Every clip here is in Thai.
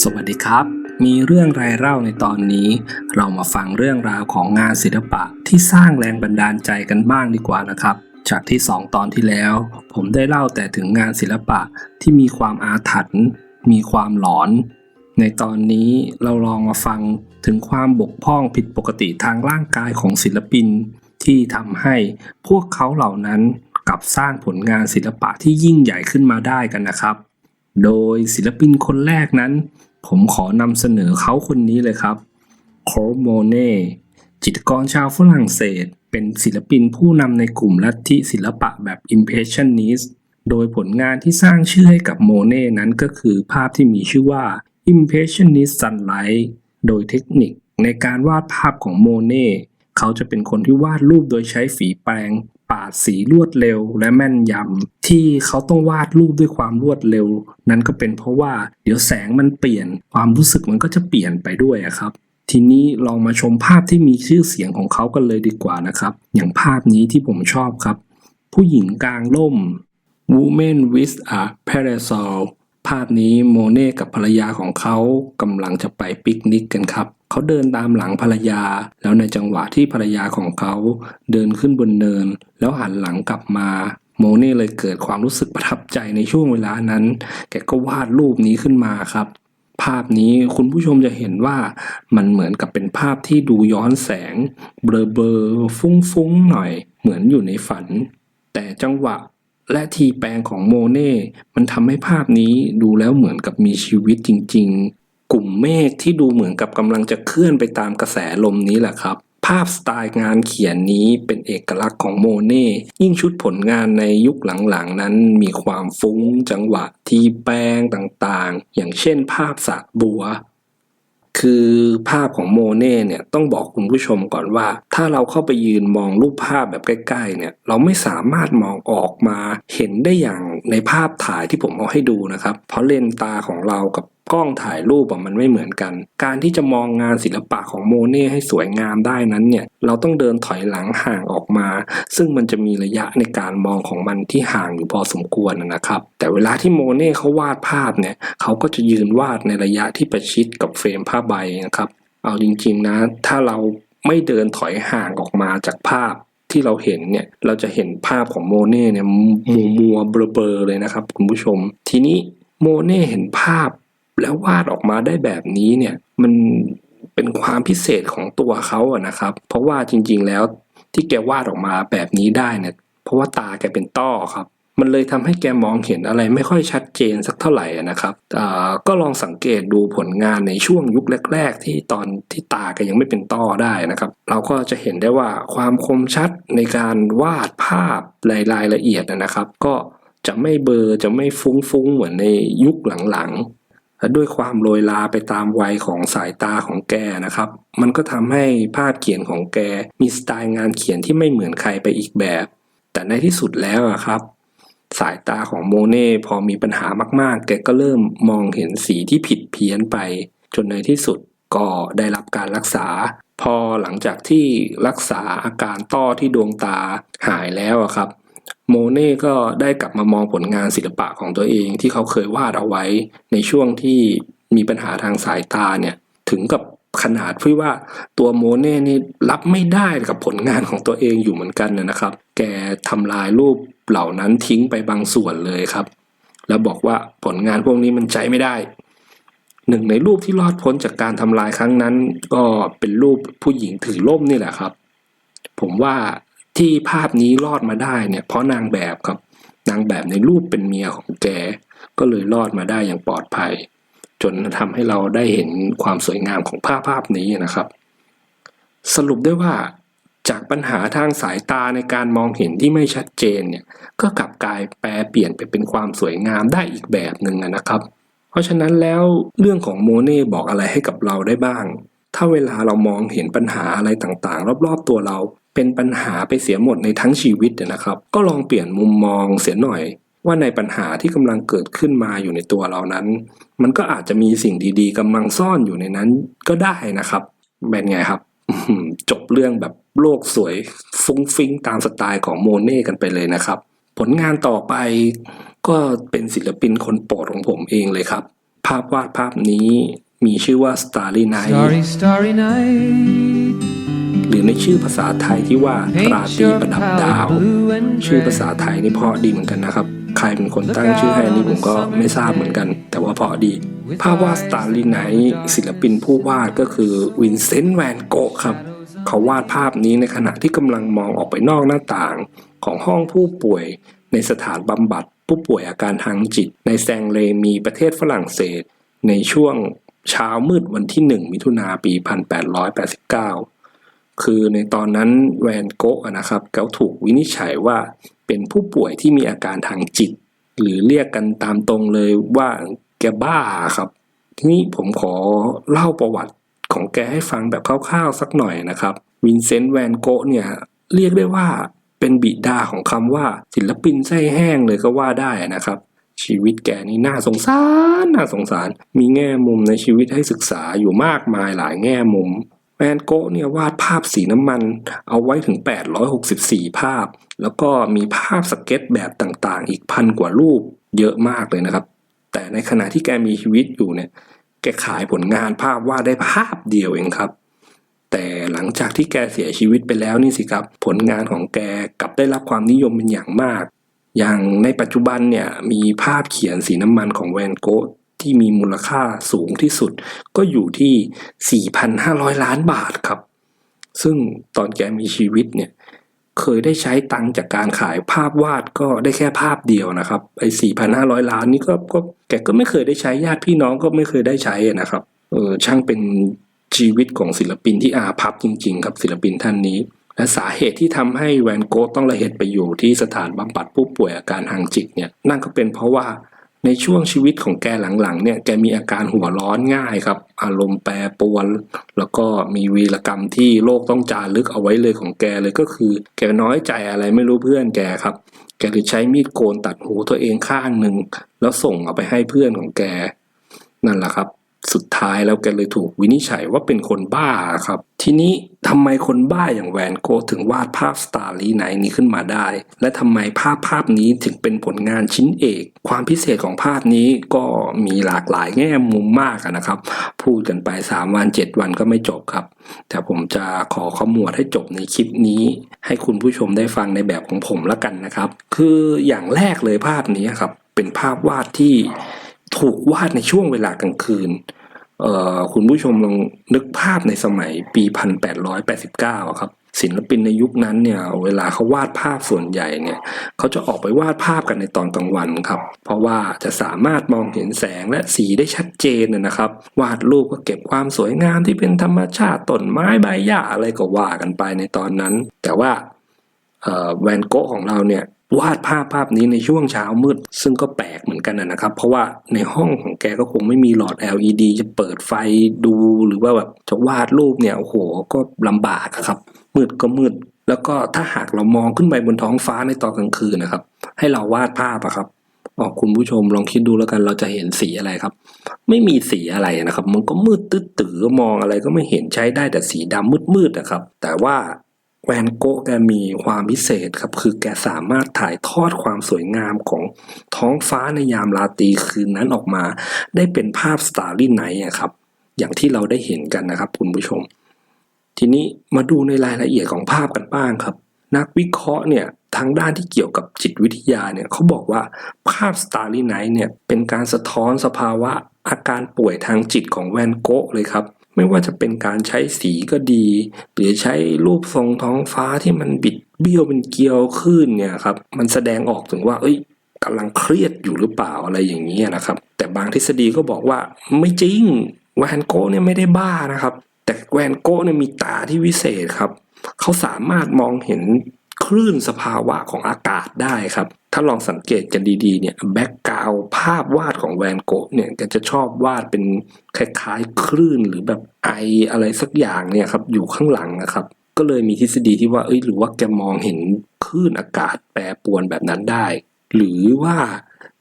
สวัสดีครับ มีเรื่องรายเล่าในตอนนี้ เรามาฟังเรื่องราวของงานศิลปะที่สร้างแรงบันดาลใจกันบ้างดีกว่านะครับ จากที่ 2 ตอนที่แล้ว ผมได้เล่าแต่ถึงงานศิลปะที่มีความอาถรรพ์มีความหลอน ในตอนนี้เราลองมาฟังถึงความบกพร่องผิดปกติทางร่างกายของศิลปิน ที่ทำให้พวกเขาเหล่านั้นกลับสร้างผลงานศิลปะที่ยิ่งใหญ่ขึ้นมาได้กันนะครับ โดยศิลปินคนแรกนั้น ผมขอนำเสนอเขาคนนี้เลยครับโครโมเน่จิตรกรชาวฝรั่งเศส เป็นศิลปินผู้นำในกลุ่มลัทธิศิลปะแบบ Impressionist โดยผลงานที่สร้างชื่อให้กับโมเน่นั้นก็คือภาพที่มีชื่อว่า Impressionist Sunlight โดยเทคนิคในการวาดภาพของโมเน่เขาจะเป็นคนที่วาดรูปโดยใช้ฝีแปรง ปาดสีรวดเร็วและแม่นยำที่เขาต้องวาดรูปด้วยความรวดเร็ว นั้นก็เป็นเพราะว่าเดี๋ยวแสงมันเปลี่ยน ความรู้สึกมันก็จะเปลี่ยนไปด้วยครับทีนี้ลองมาชมภาพที่มีชื่อเสียงของเขากันเลยดีกว่านะครับ อย่างภาพนี้ที่ผมชอบครับ ผู้หญิงกลางร่ม Woman with a Parasol ภาพนี้โมเน่กับภรรยาของเขากำลังจะไปปิกนิกกันครับ เขาเดินตามหลังภรรยา แล้วในจังหวะที่ภรรยาของเขาเดินขึ้นบนเนิน แล้วหันหลังกลับมาโมเน่เลยเกิดความรู้สึกประทับใจในช่วงเวลานั้น แกก็วาดรูปนี้ขึ้นมาครับ ภาพนี้คุณผู้ชมจะเห็นว่ามันเหมือนกับเป็นภาพที่ดูย้อนแสง เบลอเบลอฟุ้งฟุ้งๆหน่อย เหมือนอยู่ในฝัน แต่จังหวะ และทีแปลงของโมเน่มันทำให้ภาพนี้ดูแล้วเหมือนกับมีชีวิตจริง ๆ กลุ่มเมฆที่ดูเหมือนกับกำลังจะเคลื่อนไปตามกระแสลมนี้แหละครับ ภาพสไตล์งานเขียนนี้เป็นเอกลักษณ์ของโมเน่ยิ่งชุดผลงานในยุคหลังๆ นั้นมีความฟุ้งจังหวะทีแปลงต่างๆ อย่างเช่นภาพสระบัว คือภาพของโมเน่เนี่ยต้องบอกคุณผู้ชมก่อนว่า ถ้าเราเข้าไปยืนมองรูปภาพแบบใกล้ๆเนี่ยเราไม่สามารถมองออกมาเห็นได้อย่างในภาพถ่ายที่ผมเอาให้ดูนะครับ เพราะเลนส์ตาของเรากับ กล้องถ่ายรูปอะมันไม่เหมือนกัน การที่จะมองงานศิลปะของโมเน่ให้สวยงามได้นั้นเนี่ยเราต้องเดินถอยหลังห่างออกมา ซึ่งมันจะมีระยะในการมองของมันที่ห่างอยู่พอสมควรนะครับ แต่เวลาที่โมเน่เขาวาดภาพเนี่ยเขาก็จะยืนวาดในระยะที่ประชิดกับเฟรมผ้าใบนะครับ เอาจริงๆนะ ถ้าเราไม่เดินถอยห่างออกมาจากภาพที่เราเห็นเนี่ยเราจะเห็นภาพของโมเน่เนี่ยมัวมัวเบลอเลยนะครับ คุณผู้ชม ทีนี้โมเน่เห็นภาพ แล้ววาดออกมาได้แบบนี้เนี่ยมันเป็นความพิเศษของตัวเขาอะนะครับ เพราะว่าจริง ๆ แล้วที่แกวาดออกมาแบบนี้ได้เนี่ยเพราะว่าตาแกเป็นต้อครับ มันเลยทำให้แกมองเห็นอะไรไม่ค่อยชัดเจนสักเท่าไหร่นะครับก็ลองสังเกตดูผลงานในช่วงยุคแรก ๆ ที่ตอนที่ตาแกยังไม่เป็นต้อได้นะครับ เราก็จะเห็นได้ว่าความคมชัดในการวาดภาพรายละเอียดนะครับ ก็จะไม่เบลอจะไม่ฟุ้งๆเหมือนในยุคหลังๆ ด้วยความโรยลาไปตามวัยของสายตาของแกนะครับ มันก็ทำให้ภาพเขียนของแกมีสไตล์งานเขียนที่ไม่เหมือนใครไปอีกแบบ แต่ในที่สุดแล้วอะครับ สายตาของโมเน่พอมีปัญหามากๆ แกก็เริ่มมองเห็นสีที่ผิดเพี้ยนไป จนในที่สุดก็ได้รับการรักษา พอหลังจากที่รักษาอาการต้อที่ดวงตาหายแล้วอะครับ โมเน่ก็ได้กลับมามองผลงานศิลปะของตัวเองที่เขาเคยวาดเอาไว้ ในช่วงที่มีปัญหาทางสายตาเนี่ยถึงกับขนาดที่ว่าตัวโมเน่นี่รับไม่ได้กับผลงานของตัวเองอยู่เหมือนกันนะครับ แกทำลายรูปเหล่านั้นทิ้งไปบางส่วนเลยครับ แล้วบอกว่าผลงานพวกนี้มันใช้ไม่ได้ หนึ่งในรูปที่รอดพ้นจากการทำลายครั้งนั้น ก็เป็นรูปผู้หญิงถือร่มนี่แหละครับ ผมว่า ที่ภาพนี้รอดมาได้เนี่ยเพราะนางแบบครับ นางแบบในรูปเป็นเมียของแก ก็เลยรอดมาได้อย่างปลอดภัย จนทำให้เราได้เห็นความสวยงามของภาพภาพนี้นะครับ สรุปได้ว่าจากปัญหาทางสายตาในการมองเห็นที่ไม่ชัดเจนเนี่ยก็กลับกลายแปลเปลี่ยนไปเป็นความสวยงามได้อีกแบบหนึ่งนะครับ เพราะฉะนั้นแล้วเรื่องของโมเน่บอกอะไรให้กับเราได้บ้าง ถ้าเวลาเรามองเห็นปัญหาอะไรต่างๆ รอบๆตัวเรา เป็นปัญหาไปเสียหมดในทั้งชีวิตนะครับ ก็ลองเปลี่ยนมุมมองเสียหน่อย ว่าในปัญหาที่กำลังเกิดขึ้นมาอยู่ในตัวเรานั้น มันก็อาจจะมีสิ่งดีๆกำลังซ่อนอยู่ในนั้นก็ได้นะครับเป็นไงครับจบเรื่องแบบโลกสวยฟุ้งฟิ้งตามสไตล์ของโมเน่กันไปเลยนะครับ ผลงานต่อไปก็เป็นศิลปินคนโปรดของผมเองเลยครับ ภาพวาดภาพนี้มีชื่อว่า Starry Night Starry, starry night. หรือในชื่อภาษาไทยที่ว่าราต Paint รี your ประดับดาว palette blue and ชื่อภาษา gray. ไทยนี่เพราะดีเหมือนกันนะครับ ใครเป็นคนตั้งชื่อให้นี่ผมก็ไม่ทราบเหมือนกัน แต่ว่าเพราะดี ภาพวาด Starry Night ศิลปินผู้วาดก็คือวินเซนต์แวนโกะครับ เขาวาดภาพนี้ในขณะที่กำลังมองออกไปนอกหน้าต่าง ของห้องผู้ป่วยในสถานบำบัดผู้ป่วยอาการทางจิต ในแซงเลมีประเทศฝรั่งเศส ในช่วงเช้ามืดวันที่ 1 มิถุนาปี 1889 คือในตอนนั้นแวนโกะนะครับเขาถูกวินิจฉัยว่าเป็นผู้ป่วยที่มีอาการทางจิต หรือเรียกกันตามตรงเลยว่าแกบ้าครับ ทีนี้ผมขอเล่าประวัติของแกให้ฟังแบบคร่าวๆสักหน่อยนะครับวินเซนต์แวนโกะเนี่ยเรียกได้ว่าเป็นบิดาของคำว่าศิลปินไส้แห้งเลยก็ว่าได้นะครับ ชีวิตแกนี่น่าสงสาร น่าสงสาร มีแง่มุมในชีวิตให้ศึกษาอยู่มากมายหลายแง่มุม นโกะเนี่ยวาดภาพสีน้ำมัน เอาไว้ถึง 864 ภาพ แล้วก็มีภาพสเก็ตแบบต่างๆ อีกพันกว่ารูปเยอะมากเลยนะครับ แต่ในขณะที่แกมีชีวิตอยู่เนี่ย แกขายผลงานภาพวาดได้ภาพเดียวเองครับ แต่หลังจากที่แกเสียชีวิตไปแล้วนี่สิครับ ผลงานของแกกลับได้รับความนิยมเป็นอย่างมาก อย่างในปัจจุบันเนี่ยมีภาพเขียนสีน้ำมันของแวนโกะ ที่มีมูลค่าสูงที่สุด ก็อยู่ที่ 4,500 ล้านบาทครับ ซึ่งตอนแกมีชีวิตเนี่ยเคยได้ใช้ตังจากการขายภาพวาดก็ได้แค่ภาพเดียวนะครับไอ้4,500 ล้านนี่ก็ก็แกก็ไม่เคยได้ใช้ญาติพี่น้องก็ไม่เคยได้ใช้นะครับเออช่างเป็นชีวิตของศิลปินที่อาภัพจริง ๆ ครับศิลปินท่านนี้ และสาเหตุที่ทำให้แวนโกต้องระเหตุไปอยู่ที่สถานบำบัดผู้ป่วยอาการทางจิตเนี่ยนั่นก็เป็นเพราะว่า ในช่วงชีวิตของแกหลังๆเนี่ยแกมีอาการหัวร้อนง่ายครับ อารมณ์แปรปรวน แล้วก็มีวีรกรรมที่โลกต้องจารึกเอาไว้เลยของแกเลยก็คือ แกน้อยใจอะไรไม่รู้เพื่อนแกครับ แกเลยใช้มีดโกนตัดหูตัวเองข้างหนึ่งแล้วส่งเอาไปให้เพื่อนของแกนั่นแหละครับ สุดท้ายแล้วแกเลยถูกวินิจฉัยว่าเป็นคนบ้าครับ ทีนี้ทำไมคนบ้าอย่างแวนโกถึงวาดภาพสตาร์ลีไนนี้ขึ้นมาได้ และทำไมภาพภาพนี้ถึงเป็นผลงานชิ้นเอก ความพิเศษของภาพนี้ก็มีหลากหลายแง่มุมมากนะครับ พูดกันไป 3 วัน 7 วันก็ไม่จบครับ แต่ผมจะขอขมวดให้จบในคลิปนี้ ให้คุณผู้ชมได้ฟังในแบบของผมละกันนะครับ คืออย่างแรกเลยภาพนี้ครับเป็นภาพวาดที่ถูกวาดในช่วงเวลากลางคืน คุณผู้ชมลองนึกภาพในสมัยปี 1889อะครับ ศิลปินในยุคนั้นเนี่ย เวลาเขาวาดภาพส่วนใหญ่เนี่ยเขาจะออกไปวาดภาพกันในตอนกลางวันครับ เพราะว่าจะสามารถมองเห็นแสงและสีได้ชัดเจนนะนะครับ วาดรูปก็เก็บความสวยงามที่เป็นธรรมชาติต้นไม้ใบหญ้าอะไรก็ว่ากันไปในตอนนั้น แต่ว่าแวนโกะของเราเนี่ย วาดภาพภาพนี้ในช่วงเช้ามืด ซึ่งก็แปลกเหมือนกันนะนะครับ เพราะว่าในห้องของแกก็คงไม่มีหลอด LED จะเปิดไฟดูหรือว่าแบบจะวาดรูปเนี่ยโอ้โหก็ลำบากครับ มืดก็มืด แล้วก็ถ้าหากเรามองขึ้นไปบนท้องฟ้าในตอนกลางคืนนะครับ ให้เราวาดภาพอะครับออกคุณผู้ชมลองคิดดูแล้วกันเราจะเห็นสีอะไรครับ ไม่มีสีอะไรนะครับ มันก็มืดตื้อตือมองอะไรก็ไม่เห็นใช้ได้แต่สีดำมืดๆนะครับ แต่ว่า แวนโกะแกมีความพิเศษครับ คือแกสามารถถ่ายทอดความสวยงามของท้องฟ้าในยามราตรีคืนนั้นออกมา ได้เป็นภาพสตาร์ลี่ไนท์ครับ อย่างที่เราได้เห็นกันนะครับคุณผู้ชม ทีนี้มาดูในรายละเอียดของภาพกันบ้างครับ นักวิเคราะห์เนี่ยทางด้านที่เกี่ยวกับจิตวิทยาเนี่ยเขาบอกว่าภาพ Starry Night เนี่ยเป็นการสะท้อนสภาวะอาการป่วยทางจิตของแวนโกะเลยครับ ไม่ว่าจะเป็นการใช้สีก็ดี หรือใช้รูปทรงท้องฟ้าที่มันบิดเบี้ยวเป็นเกลียวขึ้นเนี่ยครับมันแสดงออกถึงว่า เอ้ยกำลังเครียดอยู่หรือเปล่าอะไรอย่างนี้นะครับ แต่บางทฤษฎีก็บอกว่าไม่จริงแวนโกะเนี่ยไม่ได้บ้านะครับ แต่แวนโกะเนี่ยมีตาที่วิเศษครับ เขาสามารถมองเห็น ลื่นสภาวะของอากาศได้ครับ ถ้าลองสังเกตกันดีๆเนี่ยแบ็กกราวภาพวาดของแวนโกะเนี่ยแกจะชอบวาดเป็นคล้ายๆ คลื่นหรือแบบไออะไรสักอย่างเนี่ยครับอยู่ข้างหลังนะครับ ก็เลยมีทฤษฎีที่ว่าเอ้ยหรือว่าแกมองเห็นคลื่นอากาศแปรปรวนแบบนั้นได้ หรือว่า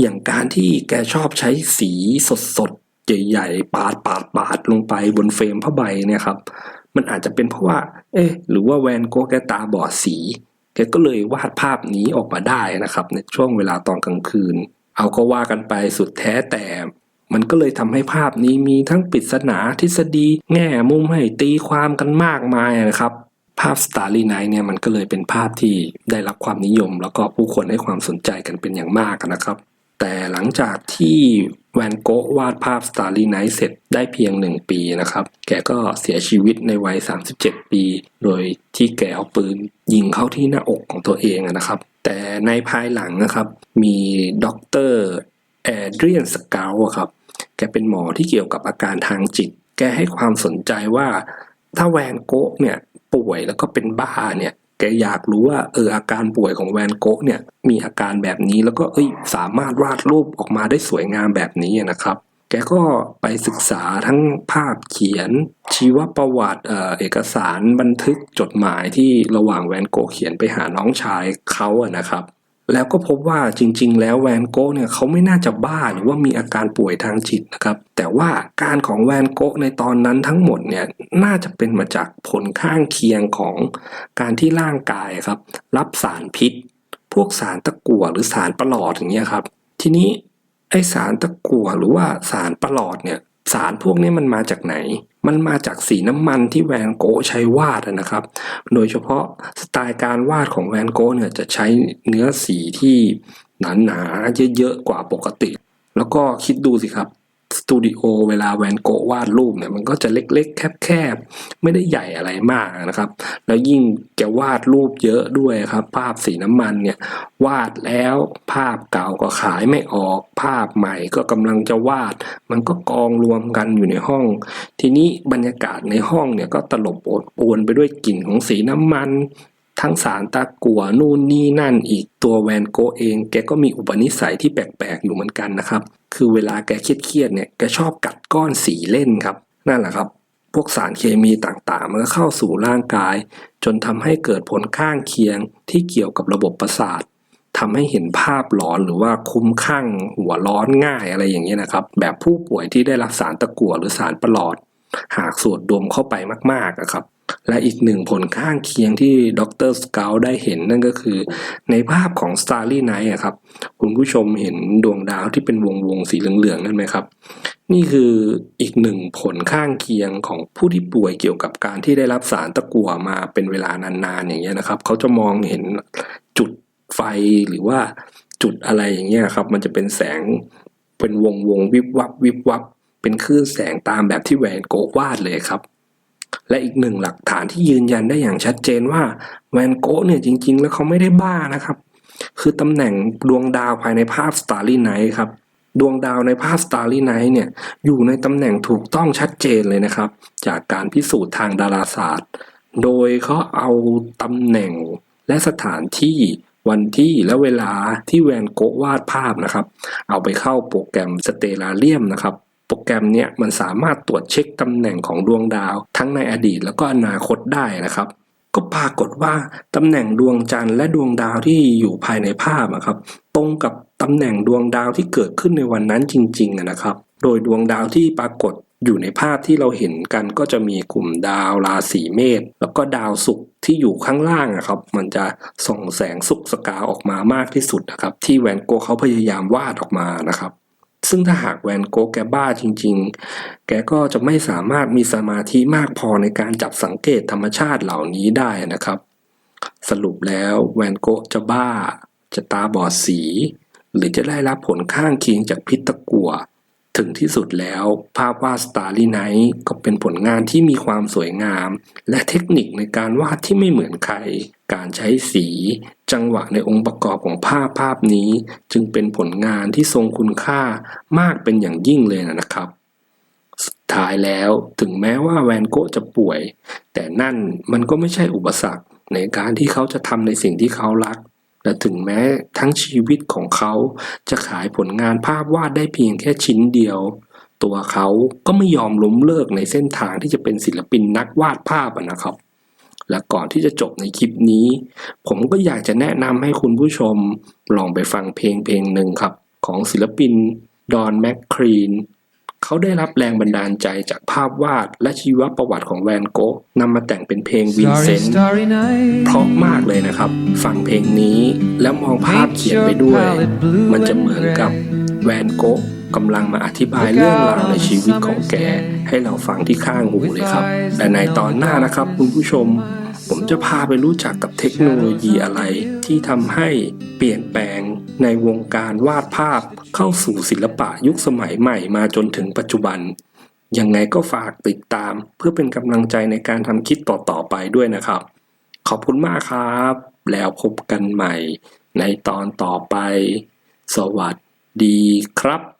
อย่างการที่แกชอบใช้สีสดๆใหญ่ๆปาดปาดปาดลงไปบนเฟรมผ้าใบเนี่ยครับมันอาจจะเป็นเพราะว่า เอ๊ะ หรือว่าแวนโกะแกตาบอดสี แกก็เลยวาดภาพนี้ออกมาได้นะครับ ในช่วงเวลาตอนกลางคืน เอาก็ว่ากันไปสุดแท้แต่ มันก็เลยทำให้ภาพนี้มีทั้งปริศนาทฤษฎี แง่มุมให้ตีความกันมากมายนะครับ ภาพสตาร์ลีไนท์เนี่ยมันก็เลยเป็นภาพที่ได้รับความนิยม แล้วก็ผู้คนให้ความสนใจกันเป็นอย่างมากนะครับ แต่หลังจากที่แวนโกะวาดภาพ Starry Night เสร็จได้เพียงหนึ่งปีนะครับ แกก็เสียชีวิตในวัย 37 ปี โดยที่แกเอาปืนยิงเข้าที่หน้าอกของตัวเองนะครับ แต่ในภายหลังนะครับ มีด็อกเตอร์แอดเรียนสเกลครับ แกเป็นหมอที่เกี่ยวกับอาการทางจิต แกให้ความสนใจว่าถ้าแวนโกะเนี่ยป่วยแล้วก็เป็นบ้าเนี่ย แกอยากรู้ว่าเอออาการป่วยของแวนโกะเนี่ยมีอาการแบบนี้แล้วก็เอ้ยสามารถวาดรูปออกมาได้สวยงามแบบนี้นะครับ แกก็ไปศึกษาทั้งภาพเขียน ชีวประวัติเออเอกสารบันทึกจดหมายที่ระหว่างแวนโกะเขียนไปหาน้องชายเขาอะนะครับ แล้วก็พบว่าจริง ๆ แล้วแวนโกะเนี่ยเขาไม่น่าจะบ้าหรือว่ามีอาการป่วยทางจิตนะครับ แต่ว่าการของแวนโกะในตอนนั้นทั้งหมดเนี่ยน่าจะเป็นมาจากผลข้างเคียงของการที่ร่างกายครับ รับสารพิษ พวกสารตะกั่วหรือสารประหลอดอย่างเงี้ยครับ ทีนี้ไอสารตะกั่วหรือว่าสารประหลอดเนี่ย สารพวกนี้มันมาจากไหน มันมาจากสีน้ำมันที่แวนโกใช้วาดนะครับ โดยเฉพาะสไตล์การวาดของแวนโกเนี่ยจะใช้เนื้อสีที่หนาๆเยอะๆกว่าปกติ แล้วก็คิดดูสิครับ สตูดิโอเวลาแวนโกวาดรูปเนี่ยมันก็จะเล็กๆ แคบๆ ไม่ได้ใหญ่อะไรมากนะครับ แล้วยิ่งแกวาดรูปเยอะด้วยครับ ภาพสีน้ำมันเนี่ยวาดแล้วภาพเก่าก็ขายไม่ออก ภาพใหม่ก็กำลังจะวาด มันก็กองรวมกันอยู่ในห้อง ทีนี้บรรยากาศในห้องเนี่ยก็ตลบอบอวนไปด้วยกลิ่นของสีน้ำมัน ทั้งสารตะกั่วนู่นนี่นั่นอีกตัวแวนโกเอง แกก็มีอุปนิสัยที่แปลกๆอยู่เหมือนกันนะครับ คือเวลาแกเครียดๆเนี่ยแกชอบกัดก้อนสีเล่นครับ นั่นแหละครับ พวกสารเคมีต่างๆ มันก็เข้าสู่ร่างกาย จนทำให้เกิดผลข้างเคียงที่เกี่ยวกับระบบประสาททำให้เห็นภาพหลอนหรือว่าคุ้มข้างหัวร้อนง่ายอะไรอย่างเงี้ยนะครับ แบบผู้ป่วยที่ได้รับสารตะกั่วหรือสารประหลอด หากสูดดมเข้าไปมากๆนะครับ และอีกหนึ่งผลข้างเคียงที่ดรสเกลได้เห็นนั่นก็คือ ในภาพของ Starry Night อะครับ คุณผู้ชมเห็นดวงดาวที่เป็นวงวงๆสีเหลืองๆนั่นไหมครับ นี่คืออีกหนึ่งผลข้างเคียงของผู้ที่ป่วยเกี่ยวกับการที่ได้รับสารตะกั่วมาเป็นเวลานานๆอย่างเงี้ยนะครับ เขาจะมองเห็นจุดไฟหรือว่าจุดอะไรอย่างเงี้ยครับ มันจะเป็นแสงเป็นวงวงๆวิบวับวิบวับเป็นคลื่นแสงตามแบบที่แวนโกวาดเลยครับ และอีกหนึ่งหลักฐานที่ยืนยันได้อย่างชัดเจนว่าแวนโกะเนี่ยจริง ๆ แล้วเขาไม่ได้บ้านะครับ คือตำแหน่งดวงดาวภายในภาพ Starry Night ครับดวงดาวในภาพ Starry Night เนี่ยอยู่ในตำแหน่งถูกต้องชัดเจนเลยนะครับ จากการพิสูจน์ทางดาราศาสตร์ โดยเขาเอาตำแหน่งและสถานที่วันที่และเวลาที่แวนโกะวาดภาพนะครับ เอาไปเข้าโปรแกรม Stellarium นะครับ โปรแกรมเนี่ยมันสามารถตรวจเช็คตำแหน่งของดวงดาว ทั้งในอดีตแล้วก็อนาคตได้นะครับ ก็ปรากฏว่าตำแหน่งดวงจันทร์และดวงดาวที่อยู่ภายในภาพอะครับ ตรงกับตำแหน่งดวงดาวที่เกิดขึ้นในวันนั้นจริงๆนะครับ โดยดวงดาวที่ปรากฏอยู่ในภาพที่เราเห็นกันก็จะมีกลุ่มดาวราศีเมษแล้วก็ดาวศุกร์ที่อยู่ข้างล่างอะครับ มันจะส่องแสงสุกสกาออกมามากที่สุดนะครับ ที่แวนโกเขาพยายามวาดออกมานะครับ ซึ่งถ้าหากแวนโกะแกบ้าจริง ๆ แกก็จะไม่สามารถมีสมาธิมากพอในการจับสังเกตธรรมชาติเหล่านี้ได้นะครับ สรุปแล้วแวนโกะจะบ้า จะตาบอดสี หรือจะได้รับผลข้างเคียงจากพิษตะกั่ว ถึงที่สุดแล้ว ภาพวาด Starry Night ก็เป็นผลงานที่มีความสวยงาม และเทคนิคในการวาดที่ไม่เหมือนใคร การใช้สี จังหวะในองค์ประกอบของภาพภาพนี้ จึงเป็นผลงานที่ทรงคุณค่ามากเป็นอย่างยิ่งเลยนะครับ สุดท้ายแล้วถึงแม้ว่าแวนโกะจะป่วย แต่นั่นมันก็ไม่ใช่อุปสรรคในการที่เขาจะทำในสิ่งที่เขารัก และถึงแม้ทั้งชีวิตของเขาจะขายผลงานภาพวาดได้เพียงแค่ชิ้นเดียว ตัวเขาก็ไม่ยอมล้มเลิกในเส้นทางที่จะเป็นศิลปินนักวาดภาพนะครับ และก่อนที่จะจบในคลิปนี้ ผมก็อยากจะแนะนำให้คุณผู้ชมลองไปฟังเพลงเพลงหนึ่งครับ ของศิลปินดอนแมคครีน เขาได้รับแรงบันดาลใจจากภาพวาดและชีวประวัติของแวนโกะนำมาแต่งเป็นเพลงวิน Starry, เซนต์ starry night. เพราะมากเลยนะครับ ฟังเพลงนี้แล้วมองภาพเขียนไปด้วย มันจะเหมือนกับแวนโกะกำลังมาอธิบายเรื่องราวในชีวิตของแก ให้เราฟังที่ข้างหูเลยครับ แต่ในตอนหน้านะครับคุณผู้ชม ผมจะพาไปรู้จักกับเทคโนโลยีอะไร ที่ทำให้เปลี่ยนแปลงในวงการวาดภาพเข้าสู่ศิลปะยุคสมัยใหม่มาจนถึงปัจจุบัน ยังไงก็ฝากติดตามเพื่อเป็นกำลังใจในการทำคลิปต่อๆไปด้วยนะครับ ขอบคุณมากครับ แล้วพบกันใหม่ในตอนต่อไป สวัสดีครับ